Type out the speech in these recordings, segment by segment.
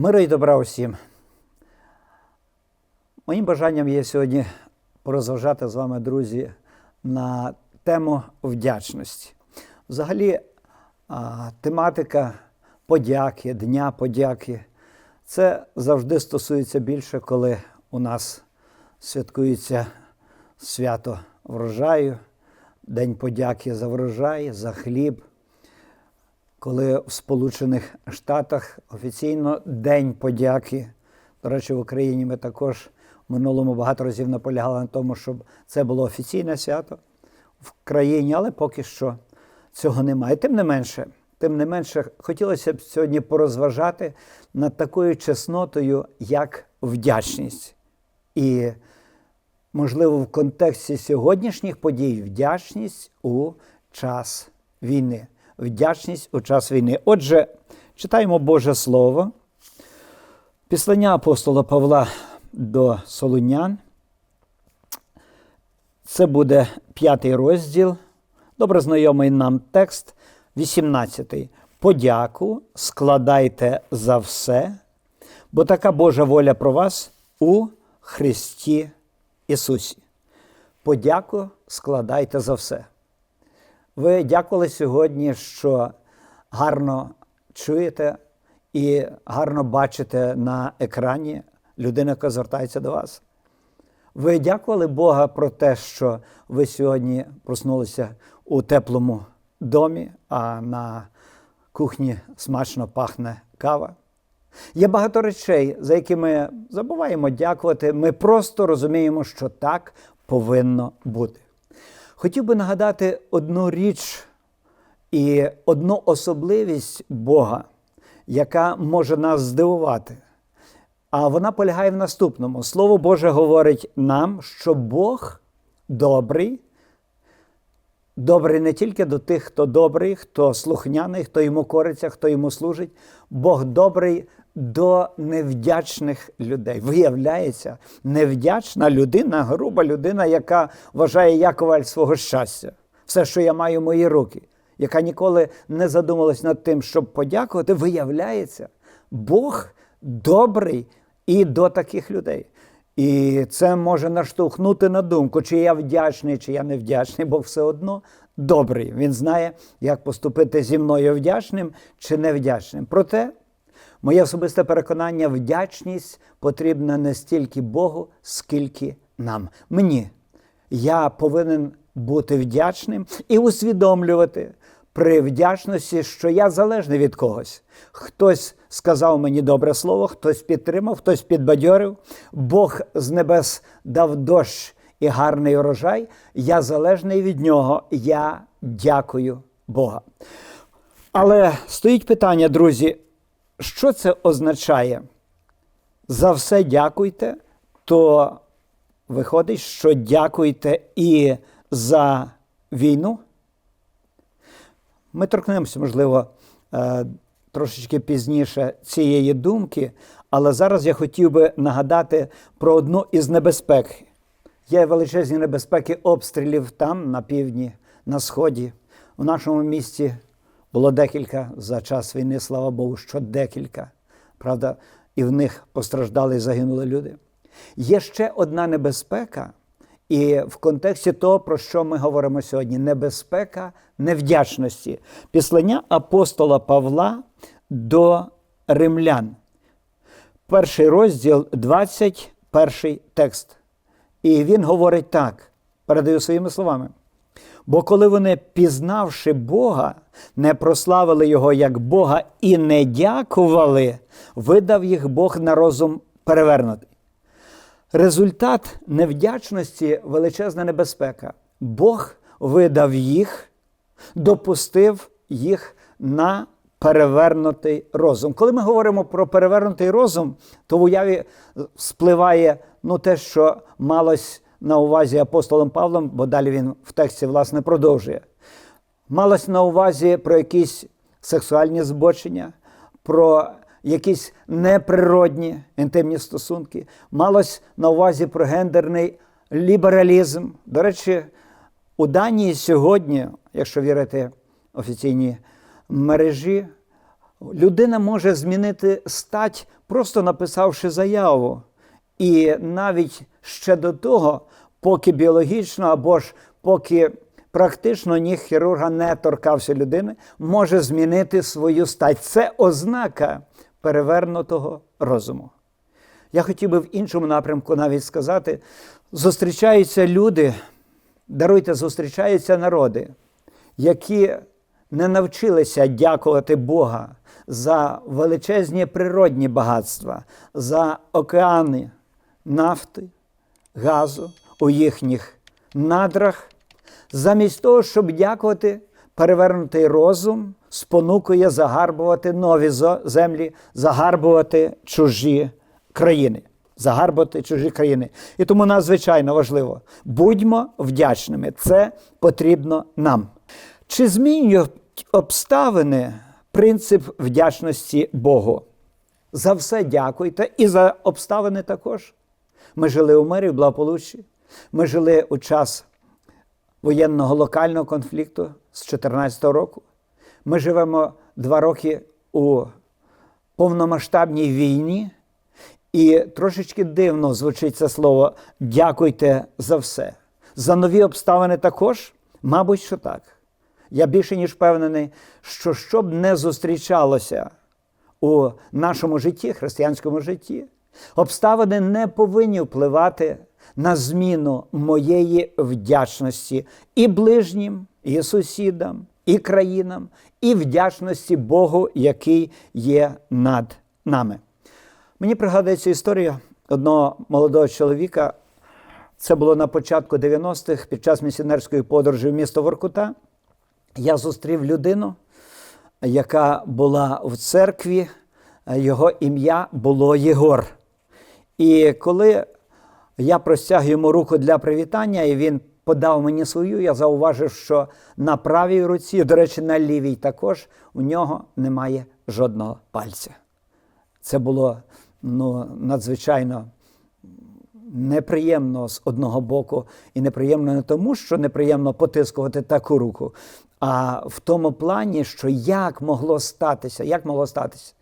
Миру і добра усім. Моїм бажанням є сьогодні порозважати з вами, друзі, на тему вдячності. Взагалі, тематика подяки, Дня подяки це завжди стосується більше, коли у нас святкується свято врожаю, День подяки за врожай, за хліб. Коли в Сполучених Штатах офіційно День подяки. До речі, в Україні ми також в минулому багато разів наполягали на тому, щоб це було офіційне свято в країні, але поки що цього немає. Тим не менше, тим не менше, хотілося б сьогодні порозважати над такою чеснотою, як вдячність. І, можливо, в контексті сьогоднішніх подій вдячність у час війни. Вдячність у час війни. Отже, читаємо Боже Слово. Післання апостола Павла до Солунян. Це буде п'ятий розділ. Добре знайомий нам текст, 18. Подяку складайте за все, бо така Божа воля про вас у Христі Ісусі. Подяку складайте за все. Ви дякували сьогодні, що гарно чуєте і гарно бачите на екрані людину, яка звертається до вас. Ви дякували Бога про те, що ви сьогодні проснулися у теплому домі, а на кухні смачно пахне кава. Є багато речей, за які ми забуваємо дякувати. Ми просто розуміємо, що так повинно бути. Хотів би нагадати одну річ і одну особливість Бога, яка може нас здивувати. А вона полягає в наступному. Слово Боже говорить нам, що Бог добрий, добрий не тільки до тих, хто добрий, хто слухняний, хто йому кориться, хто йому служить. Бог добрий до невдячних людей. Виявляється, невдячна людина, груба людина, яка вважає я коваль свого щастя, все, що я маю мої руки, яка ніколи не задумалась над тим, щоб подякувати, виявляється, Бог добрий і до таких людей. І це може наштовхнути на думку, чи я вдячний, чи я не вдячний, бо все одно добрий. Він знає, як поступити зі мною вдячним чи невдячним. Проте, моє особисте переконання, вдячність потрібна не стільки Богу, скільки нам. Мені. Я повинен бути вдячним і усвідомлювати при вдячності, що я залежний від когось. Хтось сказав мені добре слово, хтось підтримав, хтось підбадьорив. Бог з небес дав дощ і гарний урожай. Я залежний від нього. Я дякую Бога. Але стоїть питання, друзі, що це означає? За все дякуйте, то виходить, що дякуйте і за війну. Ми торкнемося, можливо, е, трошечки пізніше цієї думки, але зараз я хотів би нагадати про одну із небезпек. Є величезні небезпеки обстрілів там, на півдні, на сході. У нашому місті було декілька за час війни, слава Богу, що декілька. Правда, і в них постраждали і загинули люди. Є ще одна небезпека, і в контексті того, про що ми говоримо сьогодні: небезпека невдячності. Післання апостола Павла до римлян. Перший розділ, 21 текст. І він говорить так, передаю своїми словами. Бо коли вони, пізнавши Бога, не прославили Його як Бога і не дякували, видав їх Бог на розум перевернутий. Результат невдячності величезна небезпека. Бог видав їх, допустив їх на перевернутий розум. Коли ми говоримо про перевернутий розум, то в уяві спливає ну, те, що малось на увазі апостолом Павлом, бо далі він в тексті власне продовжує. Малось на увазі про якісь сексуальні збочення, про якісь неприродні інтимні стосунки, малось на увазі про гендерний лібералізм. До речі, у Данії сьогодні, якщо вірити офіційній мережі, Людина може змінити стать, просто написавши заяву. І навіть ще до того, поки біологічно або ж поки практично ніг хірурга не торкався людини, може змінити свою стать. Це ознака перевернутого розуму. Я хотів би в іншому напрямку навіть сказати: зустрічаються люди, даруйте, зустрічаються народи, які не навчилися дякувати Бога за величезні природні багатства, за океани нафти, газу у їхніх надрах, замість того, щоб дякувати, перевернутий розум спонукує загарбувати нові землі, загарбувати чужі країни. Загарбувати чужі країни. І тому надзвичайно важливо. Будьмо вдячними. Це потрібно нам. Чи змінюють обставини принцип вдячності Богу? За все дякуйте і за обставини також. Ми жили у мирі, в благополуччі. Ми жили у час воєнного локального конфлікту з 2014 року. Ми живемо два роки у повномасштабній війні, і трошечки дивно звучить це слово дякуйте за все. За нові обставини також, мабуть, що так. Я більше ніж впевнений, що щоб не зустрічалося у нашому житті, християнському житті, обставини не повинні впливати на зміну моєї вдячності і ближнім, і сусідам, і країнам, і вдячності Богу, який є над нами. Мені пригадується історія одного молодого чоловіка. Це було на початку 90-х під час місіонерської подорожі в місто Воркута. Я зустрів людину, яка була в церкві, його ім'я було Єгор. І коли я простяг йому руку для привітання, і він подав мені свою, я зауважив, що на правій руці, до речі, на лівій також у нього немає жодного пальця. Це було ну, надзвичайно неприємно з одного боку, і неприємно не тому, що неприємно потискувати таку руку, а в тому плані, що як могло статися, як могло статися.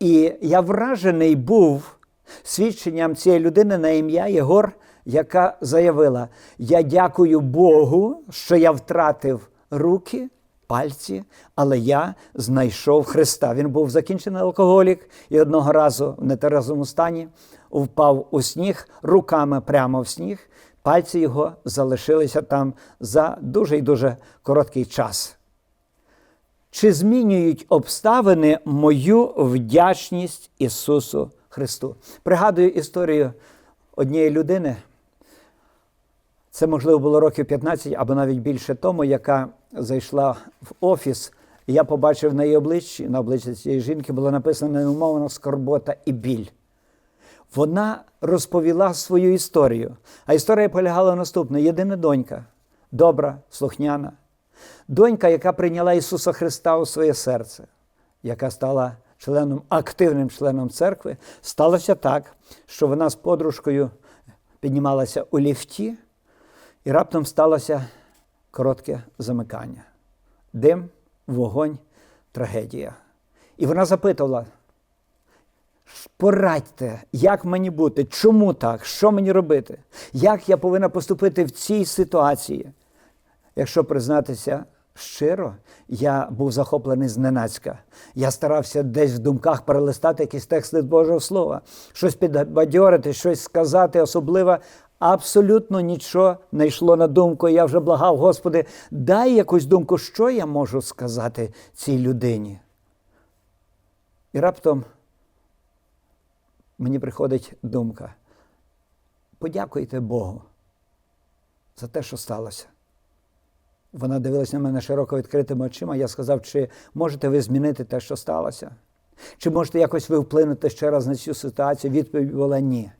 І я вражений був свідченням цієї людини на ім'я Єгор, яка заявила: Я дякую Богу, що я втратив руки, пальці, але я знайшов Христа. Він був закінчений алкоголік і одного разу в нетерезому стані впав у сніг руками прямо в сніг. Пальці його залишилися там за дуже і дуже короткий час. Чи змінюють обставини мою вдячність Ісусу Христу? Пригадую історію однієї людини. Це, можливо, було років 15 або навіть більше тому, яка зайшла в офіс, і я побачив на її обличчі, на обличчі цієї жінки було написано неумовно скорбота і біль. Вона розповіла свою історію. А історія полягала в наступне: єдина донька, добра, слухняна, донька, яка прийняла Ісуса Христа у своє серце, яка стала членом, активним членом церкви, сталося так, що вона з подружкою піднімалася у ліфті, і раптом сталося коротке замикання. Дим, вогонь, трагедія. І вона запитувала. Порадьте, як мені бути, чому так, що мені робити, як я повинна поступити в цій ситуації. Якщо признатися щиро, я був захоплений зненацька. Я старався десь в думках перелистати якісь тексти Божого Слова, щось підбадьорити, щось сказати, особливо. Абсолютно нічого не йшло на думку. Я вже благав, Господи, дай якусь думку, що я можу сказати цій людині. І раптом мені приходить думка. Подякуйте Богу за те, що сталося. Вона дивилася на мене широко відкритими очима. Я сказав, чи можете ви змінити те, що сталося? Чи можете якось ви вплинути ще раз на цю ситуацію? Відповідь була ні.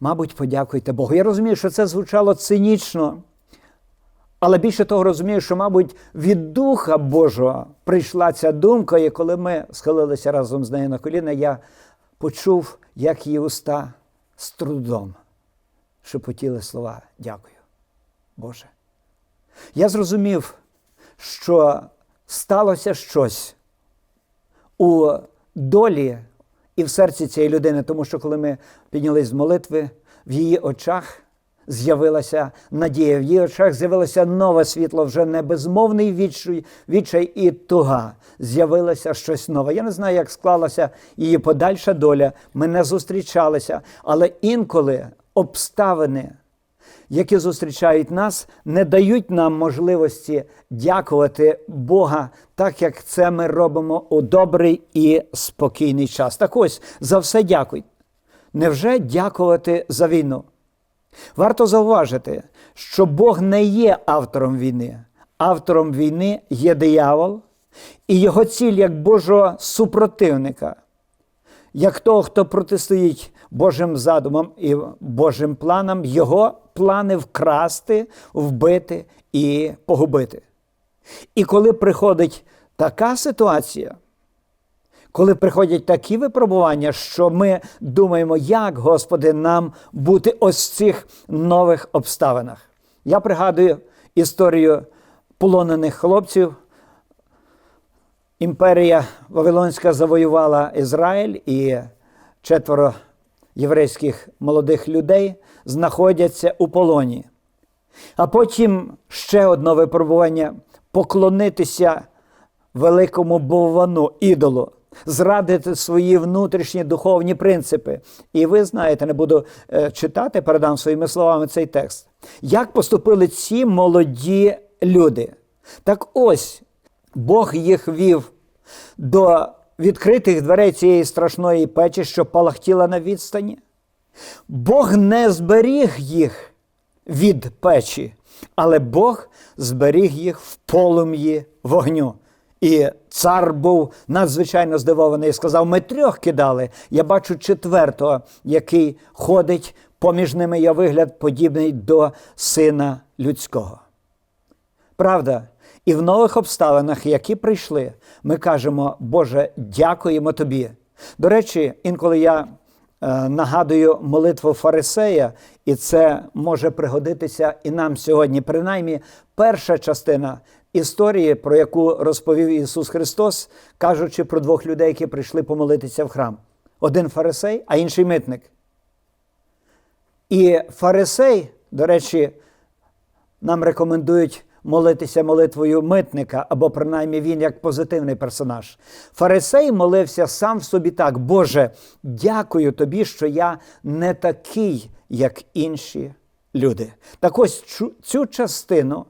Мабуть, подякуйте Богу. Я розумію, що це звучало цинічно, але більше того розумію, що, мабуть, від Духа Божого прийшла ця думка, і коли ми схилилися разом з нею на коліна, я почув, як її уста з трудом шепотіли слова Дякую, Боже. Я зрозумів, що сталося щось у долі і в серці цієї людини, тому що коли ми піднялись з молитви, в її очах з'явилася надія, в її очах з'явилося нове світло, вже не безмовний відчай, відчай і туга. З'явилося щось нове. Я не знаю, як склалася її подальша доля. Ми не зустрічалися, але інколи обставини які зустрічають нас, не дають нам можливості дякувати Бога, так як це ми робимо у добрий і спокійний час. Так ось за все дякуй. Невже дякувати за війну? Варто зауважити, що Бог не є автором війни. Автором війни є диявол, і його ціль як Божого супротивника, як того, хто протистоїть Божим задумам і Божим планам, його плани вкрасти, вбити і погубити. І коли приходить така ситуація, коли приходять такі випробування, що ми думаємо, як, Господи, нам бути ось в цих нових обставинах. Я пригадую історію полонених хлопців. Імперія Вавилонська завоювала Ізраїль і четверо єврейських молодих людей знаходяться у полоні. А потім ще одне випробування поклонитися великому бовану, ідолу, зрадити свої внутрішні духовні принципи. І ви знаєте, не буду е, читати, передам своїми словами цей текст. Як поступили ці молоді люди? Так ось Бог їх вів до відкритих дверей цієї страшної печі, що палахтіла на відстані. Бог не зберіг їх від печі, але Бог зберіг їх в полум'ї вогню. І цар був надзвичайно здивований і сказав: ми трьох кидали. Я бачу четвертого, який ходить поміж ними я вигляд, подібний до сина людського. Правда, і в нових обставинах, які прийшли, ми кажемо, Боже, дякуємо Тобі. До речі, інколи я е, нагадую молитву Фарисея, і це може пригодитися і нам сьогодні. Принаймні, перша частина історії, про яку розповів Ісус Христос, кажучи про двох людей, які прийшли помолитися в храм: один фарисей, а інший митник. І фарисей, до речі, нам рекомендують молитися молитвою митника, або принаймні він як позитивний персонаж. Фарисей молився сам в собі так: Боже, дякую тобі, що я не такий, як інші люди. Так ось цю частину.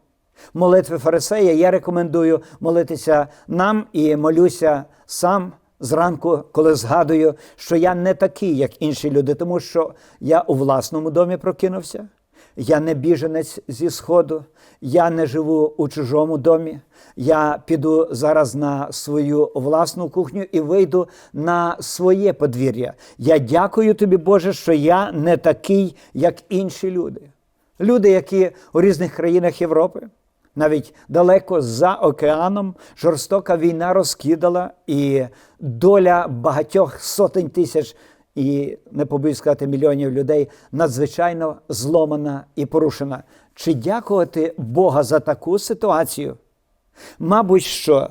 Молитви Фарисея я рекомендую молитися нам і молюся сам зранку, коли згадую, що я не такий, як інші люди, тому що я у власному домі прокинувся, я не біженець зі Сходу, я не живу у чужому домі. Я піду зараз на свою власну кухню і вийду на своє подвір'я. Я дякую тобі, Боже, що я не такий, як інші люди. Люди, які у різних країнах Європи, навіть далеко за океаном, жорстока війна розкидала, і доля багатьох сотень тисяч і не побоюсь сказати мільйонів людей надзвичайно зломана і порушена. Чи дякувати Бога за таку ситуацію? Мабуть, що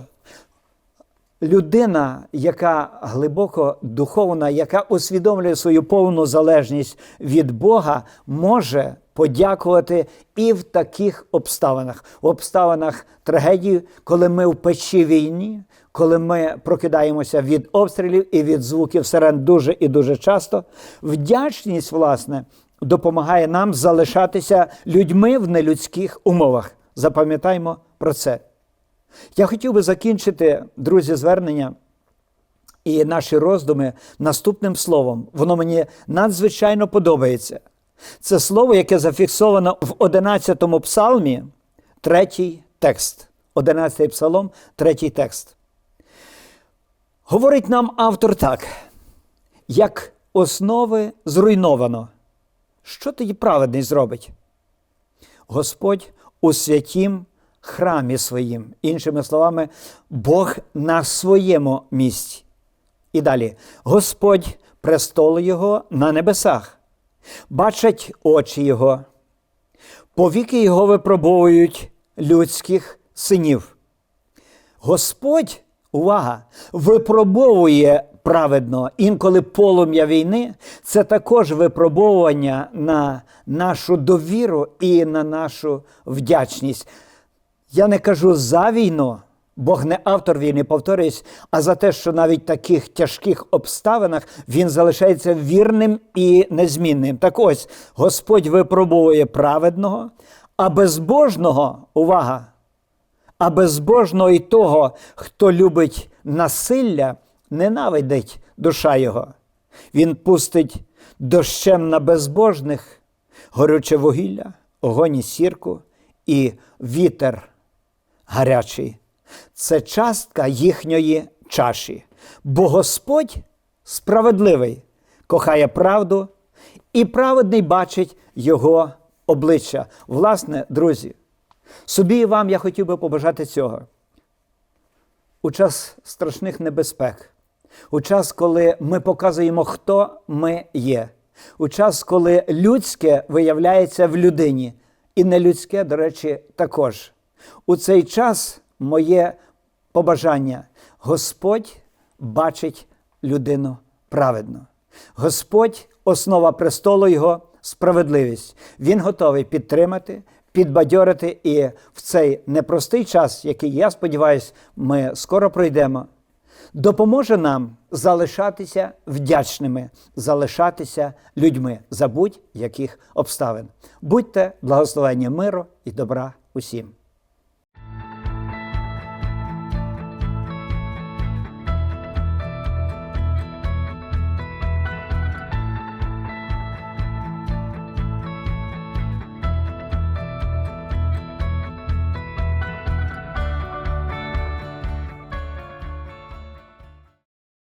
людина, яка глибоко духовна, яка усвідомлює свою повну залежність від Бога, може подякувати і в таких обставинах, в обставинах трагедії, коли ми в печі війні, коли ми прокидаємося від обстрілів і від звуків сирен дуже і дуже часто. Вдячність, власне, допомагає нам залишатися людьми в нелюдських умовах. Запам'ятаймо про це. Я хотів би закінчити, друзі, звернення і наші роздуми наступним словом. Воно мені надзвичайно подобається. Це слово, яке зафіксовано в 11 му псалмі, третій текст. 11 псалом, третій текст. Говорить нам автор так, як основи зруйновано. Що тоді праведний зробить? Господь у святім храмі своїм, іншими словами, Бог на своєму місці. І далі, Господь престол Його на небесах, бачать очі Його, повіки Його випробовують людських синів. Господь увага, випробовує праведно. Інколи полум'я війни це також випробовування на нашу довіру і на нашу вдячність. Я не кажу за війну, Бог не автор війни, повторюсь, а за те, що навіть в таких тяжких обставинах він залишається вірним і незмінним. Так ось Господь випробовує праведного, а безбожного, увага, а безбожного і того, хто любить насилля, ненавидить душа його. Він пустить дощем на безбожних горюче вугілля, огонь і сірку і вітер гарячий. Це частка їхньої чаші. Бо Господь справедливий, кохає правду, і праведний бачить його обличчя. Власне, друзі, собі і вам я хотів би побажати цього. У час страшних небезпек, у час, коли ми показуємо, хто ми є, у час, коли людське виявляється в людині, і нелюдське, до речі, також. У цей час моє побажання Господь бачить людину праведно. Господь, основа престолу Його справедливість. Він готовий підтримати, підбадьорити і в цей непростий час, який я сподіваюся, ми скоро пройдемо, допоможе нам залишатися вдячними, залишатися людьми за будь-яких обставин. Будьте благословені миру і добра усім.